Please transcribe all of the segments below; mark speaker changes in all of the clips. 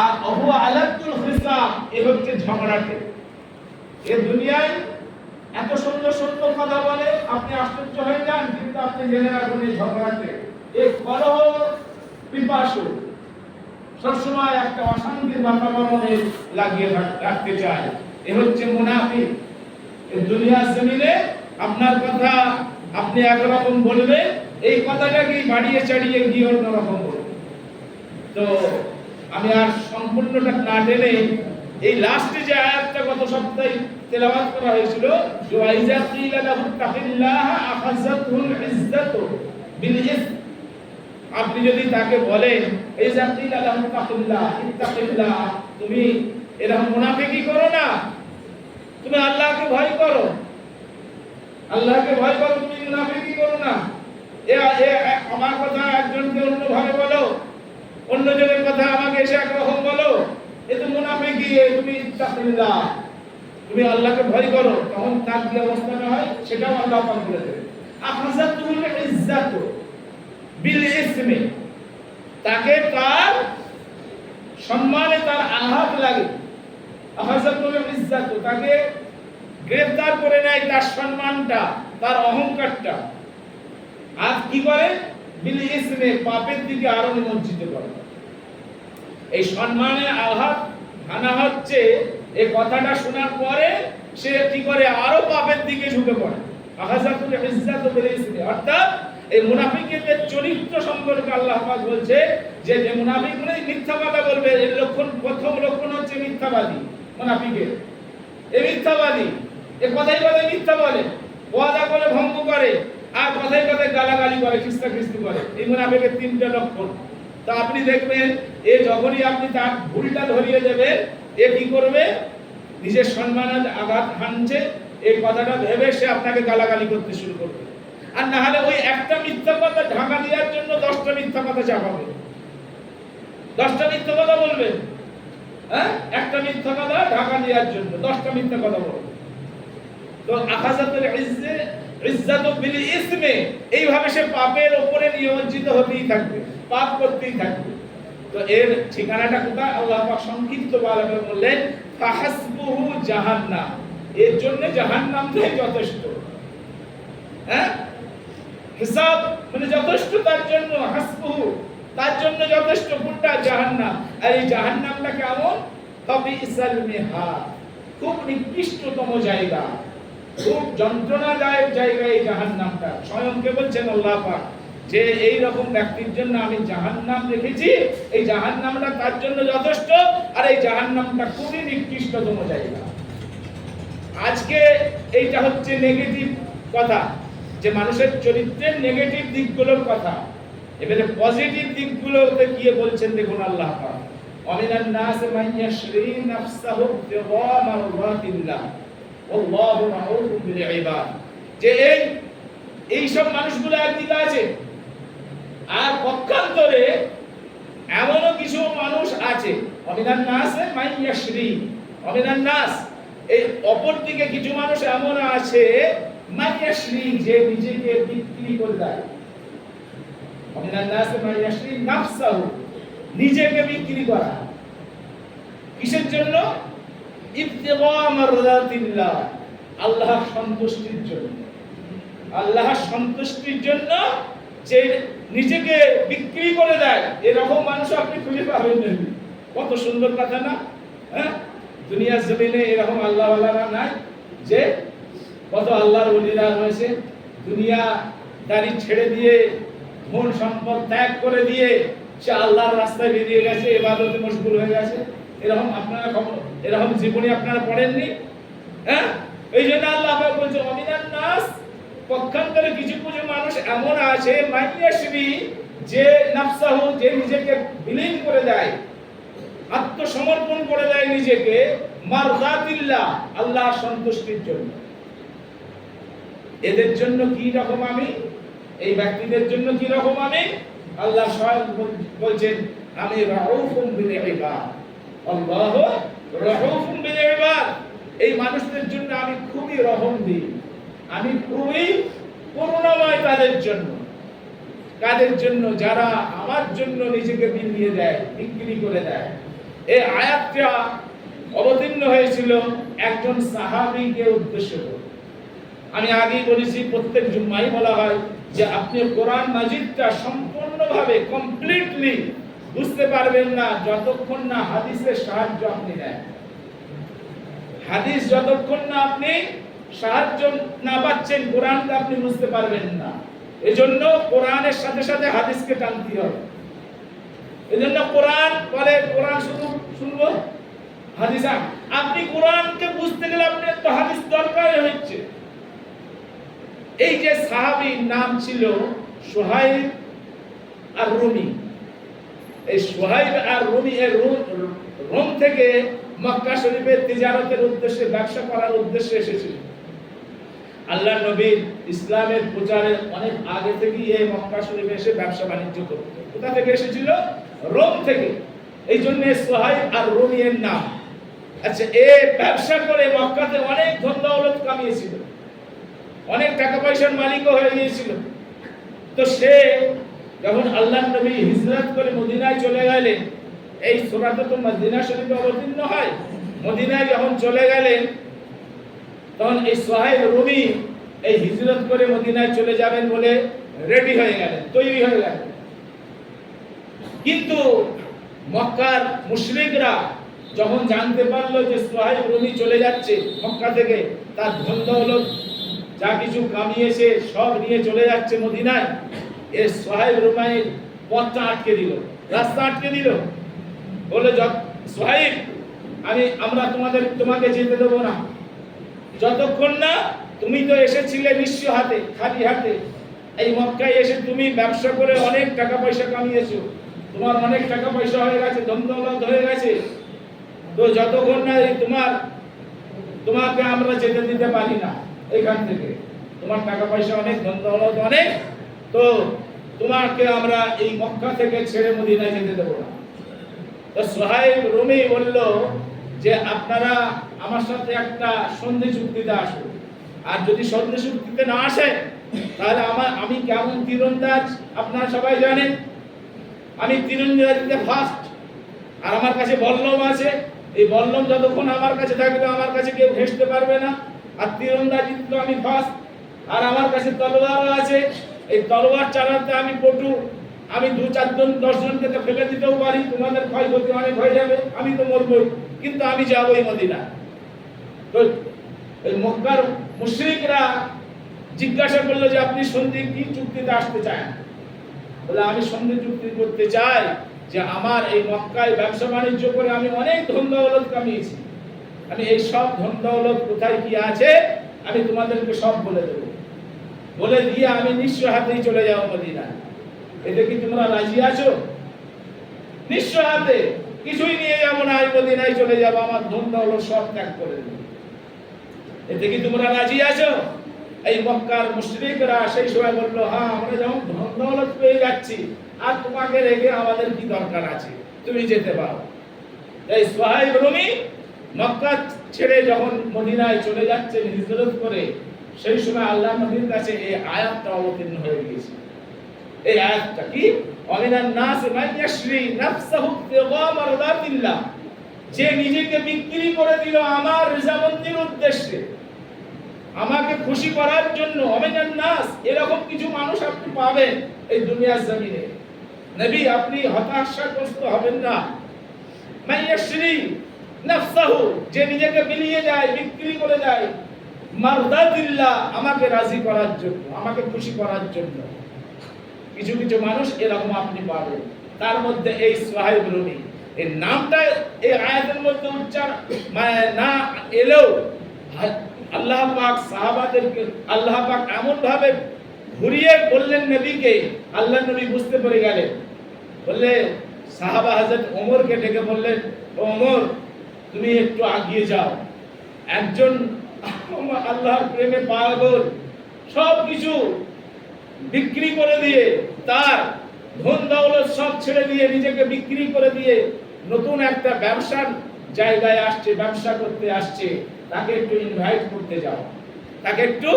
Speaker 1: আর অহু আলাতুল খিসাম, এ হচ্ছে ঝগড়াটে। এ দুনিয়ায় এত সুন্দর সুন্দর কথা বলে আপনি আশ্চর্য হয়ে যান, কিন্তু আপনি জেনে রাখুন এই ঝগড়াটে। এই কলহ, পিপাসু, সবসময় একটা অশান্তির বাতাবরণে লাগিয়ে রাখতে চায়। এ হচ্ছে মুনাফিক। দুনিয়ার জমিনে আপনার কথা আপনি একরকম বলবেন, এই কথাটাকে বাড়িয়ে চাড়িয়ে গিয়ে অন্যরকম বলবেন। তো আমি আর সম্পূর্ণটা না টেনে এই লাস্টে যে আয়াতটা গত সপ্তাহে তেলাওয়াত করা হয়েছিল ওয়াইজা কিলা লাহু তাকিল্লাহ আখাযাতুল ইজ্জাতু বিল আপনি যদি তাকে বলেন এই কিলা লাহু তাকিল্লাহ, ইত্তাকিল্লাহ, তুমি এরকম মুনাফিকি করো না, তুমি আল্লাহকে ভয় করো, আল্লাহকে ভয় করো, তুমি মুনাফিকি করো না এ এ, আমার কথা একজনকে অন্যভাবে বলো। অন্যজনের কথা আমাকে এসে একরকম বলো। এ তো মুনাফিকি এ তুমি ইত্তাকিল্লাহ তুমি আল্লাহকে ভয় করো, তখন তার কি অবস্থাটা হয় সেটাও আল্লাহ পাক বলে দেবে। আখাযাতুল ইজ্জাত বিল ইসমি। তাকে তার সম্মানে তার আঘাত লাগে। আখাযাতুল ইজ্জাত, তাকে গ্রেফতার করে নেয় তার সম্মানটা, তার অহংকারটা। আর কি করে? বিল ইসমে পাপের দিকে আরও করে। এই আঘাত আনা হচ্ছে কথাটা শোনার পরে সে কি করে আরও পাপের দিকে পড়ে। আহাজাতুল ইজ্জাত বিল ইসমে। অর্থাৎ এই মুনাফিকদের চরিত্র সম্পর্কে আল্লাহ পাক বলছে যে যে মুনাফিক মানে মিথ্যা কথা বলবে, এর লক্ষণ, প্রথম লক্ষণ হচ্ছে মিথ্যাবাদী মুনাফিকের। এ মিথ্যাবাদী, এ কথাই কথাই মিথ্যা বলে, ওয়াদা করে ভঙ্গ করে আর কথাই কথাই গালাগালি করে খ্রিস্তা খ্রিস্তি করে। এই মুনাফিকের তিনটা লক্ষণ। তা আপনি দেখবেন, এ যখনই আপনি তার ভুলটা ধরিয়ে দেবেন, এ কি করবে? নিজের সম্মানের আঘাত হানছে, এই কথাটা ভেবে সে আপনাকে গালাগালি করতে শুরু করবে। আর না হলে ওই একটা মিথ্যা কথা ঢাকা দেওয়ার জন্য দশটা মিথ্যা কথা চাপাবে দশটা মিথ্যা কথা বলবে। হ্যাঁ? একটা মিথ্যা কথা ঢাকা দেওয়ার জন্য দশটা মিথ্যা কথা বলবে। তো আখাজাতুল ইজ্জে এইভাবে সে পাপের উপরে নিয়োজিত হতেই থাকবে, পাপ করতেই থাকবে। তো এর ঠিকানাটা কোথায়? আল্লাহ সংক্ষিপ্ত ভাবে বললেন, ফাহাসবুহু জাহান্নাম। এর জন্য জাহান্নামটাই যথেষ্ট। হ্যাঁ? হিসাব মানে যথেষ্ট তার জন্য, হাসবুহু তার জন্য যথেষ্ট। কোনটা? জাহান্নাম। আর এই জাহান্নামটা কেমন? তবে ইসাল মেহা খুব নিকৃষ্টতম জায়গা। খুব যন্ত্রণাদায়ক জায়গা এই জাহান্নামটা। স্বয়ংকে বলছেন আল্লাহ পাক, যে এই রকম ব্যক্তির জন্য আমি জাহান্নাম রেখেছি, এই জাহান্নামটা তার জন্য যথেষ্ট, আর এই জাহান্নামটা খুবই নিকৃষ্টতম জায়গা। আজকে এইটা হচ্ছে নেগেটিভ কথা, যে মানুষের চরিত্রের নেগেটিভ দিকগুলোর কথা। এবারে পজিটিভ দিকগুলোতে গিয়ে বলছেন, দেখুন আল্লাহ পাক, অমিনান নাস ইয়াশরি নাফসাহু যে এই এই মানুষগুলো একদিকে আছে, আর পক্ষান্তরে এমনও কিছু মানুষ আছে, অমিনান নাস মান ইয়াশরি, অমিনান নাস, এই অপর দিকে কিছু মানুষ এমন আছে মান ইয়াশরি, যে নিজেকে বিক্রি করে দেয়। অমিনান নাস মান ইয়াশরি নাফসাহু, নিজেকে বিক্রি করা। কিসের জন্য? আল্লাহর সন্তুষ্টির জন্য। আল্লাহর সন্তুষ্টির জন্য যে নিজেকে বিক্রি করে দেয়, এরকম মানুষ আপনি খুঁজে পাবেন না। কত সুন্দর কথা না? হ্যাঁ? দুনিয়ার জমিনে এরকম আল্লাহ নাই যে কত আল্লাহর ওলিরা রয়েছে। দুনিয়া দাড়ি ছেড়ে দিয়ে, ধন সম্পদ ত্যাগ করে দিয়ে সে আল্লাহর রাস্তায় বেরিয়ে গেছে, এবাদতে মশগুল হয়ে গেছে। এরকম আপনারা এরকম জীবনী আপনারা পড়েননি? হ্যাঁ? এই জন্য আল্লাহ বলছে অমিনান নাস, পক্ষান্তরে কিছু কিছু মানুষ এমন আছে মাইয়াশরি যে নাফসাহু, যে নিজেকে বিলীন করে দেয়, আত্মসমর্পণ করে দেয় নিজেকে মারজাতিল্লাহ আল্লাহ সন্তুষ্টির জন্য। এদের জন্য কি রকম আমি? এই ব্যক্তিদের জন্য কি রকম আমি? আল্লাহ স্বয়ং বলছেন, আমি রাউফুম বিল ইবাদ আল্লাহ রাউফুম বিল এই মানুষদের জন্য আমি খুবই রহম দিই। আমি খুবই করুণাময় তাদের জন্য। কাদের জন্য? যারা আমার জন্য নিজেকে বিলিয়ে দেয়, বিক্রি করে দেয়। এই আয়াতটা অবতীর্ণ হয়েছিল একজন সাহাবীকে উদ্দেশ্য করে। আমি আগেই বলেছি, প্রত্যেক জুম্মাই বলা হয় যে আপনি কোরআন মাজিদটা সম্পূর্ণভাবে কমপ্লিটলি বুঝতে পারবেন না যতক্ষণ না হাদিসের সাহায্য আপনি নেন। হাদিস যতক্ষণ না আপনি সাহায্য না পাচ্ছেন কোরআনকে আপনি বুঝতে পারবেন না। এজন্য কোরআনের সাথে সাথে হাদিসকে টানতে হবে। এজন্য কোরআন বলে, কোরআন শুধু শুনব? হাদিস আপনি কোরআনকে বুঝতে গেলে আপনি তো হাদিস দরকার হচ্ছে। এই যে সাহাবীর নাম ছিল সোহাইব আর রুমি। এই সোহাইব আর রুমি এর রোম- থেকে মক্কা শরীফের তিজারতের উদ্দেশ্যে, ব্যবসা করার উদ্দেশ্যে এসেছিল। আল্লাহ নবীর ইসলামের প্রচারের অনেক আগে থেকেই এই মক্কা শরীফে এসে ব্যবসা বাণিজ্য করত। কোথা থেকে এসেছিল? রোম থেকে। এই জন্য সোহাইব আর রুমি এর নাম। আচ্ছা এ ব্যবসা করে মক্কাতে অনেক ধন দৌলত কামিয়েছিল। অনেক টাকা পয়সার মালিকও হয়ে গিয়েছিল। তো সে যখন আল্লাহ নবী হিজরত করে মদিনায় চলে গেলেন, এই সূরাতে তো মদিনা শরীফে অবতীর্ণ হয়, মদিনায় যখন চলে গেলেন, তখন এই সোহাইব রুমি এই হিজরত করে মদিনায় চলে যাবেন বলে রেডি হয়ে গেলেন, তৈরি হয়ে গেলেন। কিন্তু মক্কার মুশরিকরা যখন জানতে পারল যে সোহাইব রুমি চলে যাচ্ছে মক্কা থেকে, তার ধন দৌলত যা কিছু কামিয়েছে, সব নিয়ে চলে যাচ্ছে মদিনায়। এ সোহাইব রুমাইয়ের পথটা আটকে দিল, রাস্তা আটকে দিল। বলে যত- সোহাইব আমি, আমরা তোমাদের, তোমাকে যেতে দেবো না। যতক্ষণ না তুমি তো এসেছিলে নিঃস্ব হাতে, খালি হাতে। এই মক্কায় এসে তুমি ব্যবসা করে অনেক টাকা পয়সা কামিয়েছো। তোমার অনেক টাকা পয়সা হয়ে গেছে, ধন দৌলত হয়ে গেছে। তো যতক্ষণ না তোমার, তোমাকে আমরা যেতে দিতে পারি না এখান থেকে। তোমার টাকা পয়সা অনেক, ধন দৌলত অনেক। তো তোমাকে আমরা এই মক্কা থেকে ছেড়ে মদিনায় যেতে দেবো না। তো সোহাইব রুমি বলল যে, আপনারা আমার সাথে একটা সন্ধি চুক্তিতে আসুন আর যদি সন্ধি চুক্তিতে না আসে, তাহলে আমার, আমি কেমন তীরন্দাজ আপনারা সবাই জানেন। আমি তীরন্দাজিতে ফার্স্ট আর আমার কাছে বল্লম আছে। এই বল্লম যতক্ষণ আমার কাছে থাকবে, আমার কাছে কেউ ঘেঁষতে পারবে না। আর তীরন্দাজি তো আমি ফার্স্ট আর আমার কাছে তলোয়ারও আছে। এই তলোয়ার চালাতে আমি পটু, আমি দু চারজন, দশজনকে তো ফেলে দিতেও পারি, তোমাদের ক্ষয়ক্ষতি অনেক হয়ে যাবে, আমি তো মরবই, কিন্তু আমি যাবোই মদিনা এই মক্কার মুশরিকরা জিজ্ঞাসা করল যে আপনি সন্ধি কি চুক্তিতে আসতে চান? বলে, আমি সন্ধি চুক্তি করতে চাই যে আমার এই মক্কায় ব্যবসা বাণিজ্য করে আমি অনেক ধন দৌলত কামিয়েছি। আমি এই সব ধন দৌলত কোথায় কি আছে, আমি তোমাদেরকে সব বলে দেব। বলে দিয়ে আমি নিঃস্ব হাতেই চলে যাব মদিনা এতে কি তোমরা রাজি আছো? নিঃস্ব হাতে। কিছুই নিয়ে যাব না এই মদিনায় চলে যাব, আমার ধন দৌলত সব ত্যাগ করে দেবো। এতে কি তোমরা রাজি আছো? এই মক্কার মুশরিকরা সেই সময় বলল হ্যাঁ আমরা যেমন ধন দৌলত পেয়ে যাচ্ছি, আর তোমাকে রেখে আমাদের কি দরকার আছে? তুমি যেতে পারো। এই সোহাইব রুমি মক্কা ছেড়ে যখন মদিনায় চলে যাচ্ছেন হিজরত করে সেই সময় আল্লাহ নবীর কাছে এই আয়াতটা অবতীর্ণ হয়ে গিয়েছে। এই আয়াতটা কি? অমিনান নাস মান ইয়াশরি নাফসাহু ইবতিগা মারদাতিল্লাহ যে নিজেকে বিক্রি করে দিল আমার রিজামন্দির উদ্দেশ্যে। আমাকে খুশি করার জন্য অমিনান নাস, এরকম কিছু মানুষ আপনি পাবেন এই দুনিয়ার জমিনে। নবী, আপনি হতাশাগ্রস্ত হবেন না। মাইয়াশরি নাফসাহু, যে নিজেকে বিলিয়ে যায় বিক্রি করে যায় মারদাতিল্লাহ আমাকে রাজি করার জন্য, আমাকে খুশি করার জন্য। কিছু কিছু মানুষ এরকম আপনি পাবেন। তার মধ্যে এই সোহাইব রুমি এই নামটা এই আয়াতের মধ্যে উচ্চার মানে না এলেও আল্লাহ পাক সাহাবাদেরকে, আল্লাহ পাক এমন ভাবে ঘুরিয়ে বললেন নবীকে, আল্লাহ নবী বুঝতে পেরে গেলেন। বললে, সাহাবা হযরত ওমরকে ডেকে বললেন, "ও ওমর, তুমি একটু আগিয়ে যাও। একজন আল্লাহর প্রেমে পাগল। সব কিছু বিক্রি করে দিয়ে তার ধন দৌলত সব ছেড়ে দিয়ে নিজেকে বিক্রি করে দিয়ে নতুন একটা ব্যবসার জায়গায় আসছে, ব্যবসা করতে আসছে। তাকে একটু ইনভাইট করতে যাও। তাকে একটু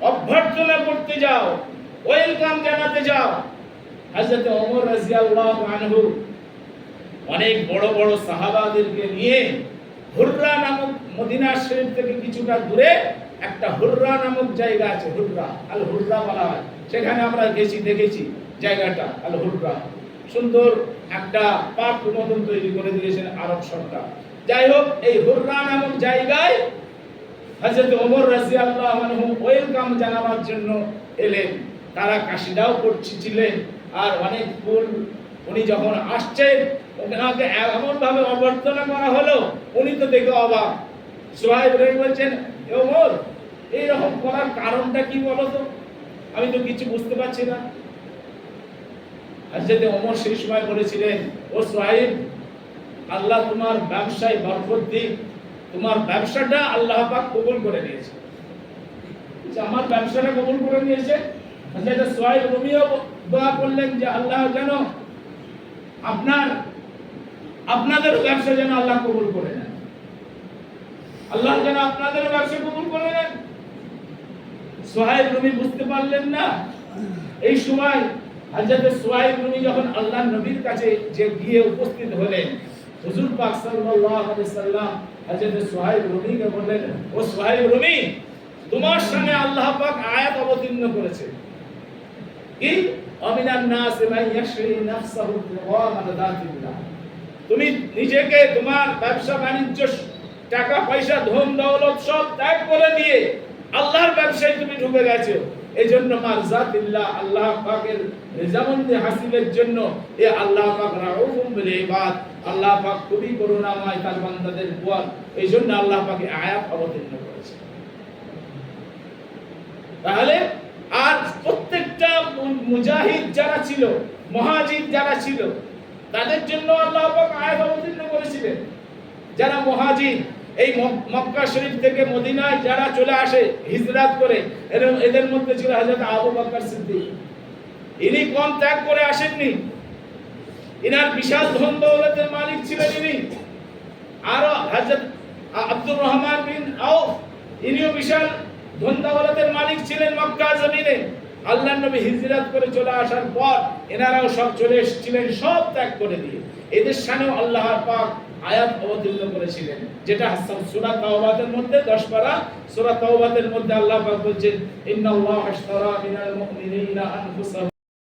Speaker 1: অভ্যর্থনা করতে যাও। ওয়েলকাম জানাতে যাও। হযরত ওমর রাদিয়াল্লাহু আনহু অনেক বড় বড় সাহাবাদেরকে নিয়ে হুররা নামক মদিনা শরীফ থেকে কিছুটা দূরে একটা হুররা নামক জায়গা আছে, হুররা, আল হুররা বলা হয়। সেখানে আমরা গেছি, দেখেছি জায়গাটা, আল হুররা। সুন্দর একটা পার্ক মতন তৈরি করে দিয়েছেন আরব সরকার। যাই হোক, এই হুররা নামক জায়গায় হযরত ওমর রাদিয়াল্লাহু আনহু ওয়েলকাম জানাবার জন্য এলেন। তারা কাশিদাও করছিলেন আর অনেক ফুল উনি যখন আসছেন, ওনাকে এমন ভাবে অভ্যর্থনা করা হলো, উনি তো দেখে অবাক। সোহাইব রহি বলছেন, "এ ওমর, এইরকম করার কারণটা কি বলো তো আমি তো কিছু বুঝতে পারছি না। হযরত ওমর সেই সময় বলেছিলেন, ও সোহাইব, আল্লাহ তোমার ব্যবসায় বরকত দিক। তোমার ব্যবসাটা আল্লাহ পাক কবুল করে নিয়েছে। আমার ব্যবসাটা কবুল করে নিয়েছে? হযরত সোহাইব রুমিও দোয়া করলেন যে, আল্লাহ যেন আপনার আপনাদের ব্যবসা যেন আল্লাহ কবুল করে নেন আল্লাহ যেন আপনাদের ব্যবসা কবুল করে নেন সোহাইব রুমি বুঝতে পারলেন না। এই সময় সোহাইব রুমি যখন আল্লাহ নবীর কাছে যে গিয়ে উপস্থিত হলেন, হুজুর পাক সাল্লাল্লাহু আলাইহি সাল্লাম সোহাইব রুমিকে বললেন, ও সোহাইব রুমি, তোমার সামনে আল্লাহ পাক আয়াত অবতীর্ণ করেছে। কি? অমিনান নাস ইয়াশরি নাফসাহু মাদাতিল্লাহ তুমি নিজেকে তোমার ব্যবসা বাণিজ্য টাকা, পয়সা, ধন, দৌলত সব ত্যাগ করে দিয়ে আল্লাহর ব্যবসায় তুমি ঢুকে গেছো। এই জন্য মারজাতিল্লাহ আল্লাহ পাকের রেজামন্দি হাসিলের জন্য এ আল্লাহ পাক রাউফুম বিল ইবাদ। আল্লাহ পাক খুবই করুণাময় তার বান্দাদের উপর এই জন্য আল্লাহ পাকে আয়াত অবতীর্ণ করেছে। তাহলে আর প্রত্যেকটা মুজাহিদ যারা ছিল, মহাজিদ যারা ছিল, তাদের জন্য আল্লাহ পাক আয়াত অবতীর্ণ করেছিলেন। যারা মহাজিদ এই মক্কা শরীফ থেকে মদিনায় যারা চলে আসে, হিজরাত করে, এদের মধ্যে ছিল হযরত আবু বকর সিদ্দিক। ইনি কম ত্যাগ করে আসেননি। ইনার বিশাল ধন দৌলতের মালিক ছিলেন ইনি। আরও আ- আব্দুর রহমান বিন আউফ ইনিও বিশাল ধন দৌলতের মালিক ছিলেন মক্কা জমিনে। আল্লাহ নবী হিজরত করে চলে আসার পর, এনারাও সব চলে এসেছিলেন, সব ত্যাগ করে দিয়ে। এদের সামনেও আল্লাহর পাক আয়াত অবতীর্ণ করেছিলেন। যেটা সূরা তাওবাতের মধ্যে 10 পারা সুরা তাওবাতের মধ্যে আল্লাহ পাক বলছেন, ইন্নাল্লাহ আশতারা মিনাল মুমিনিনা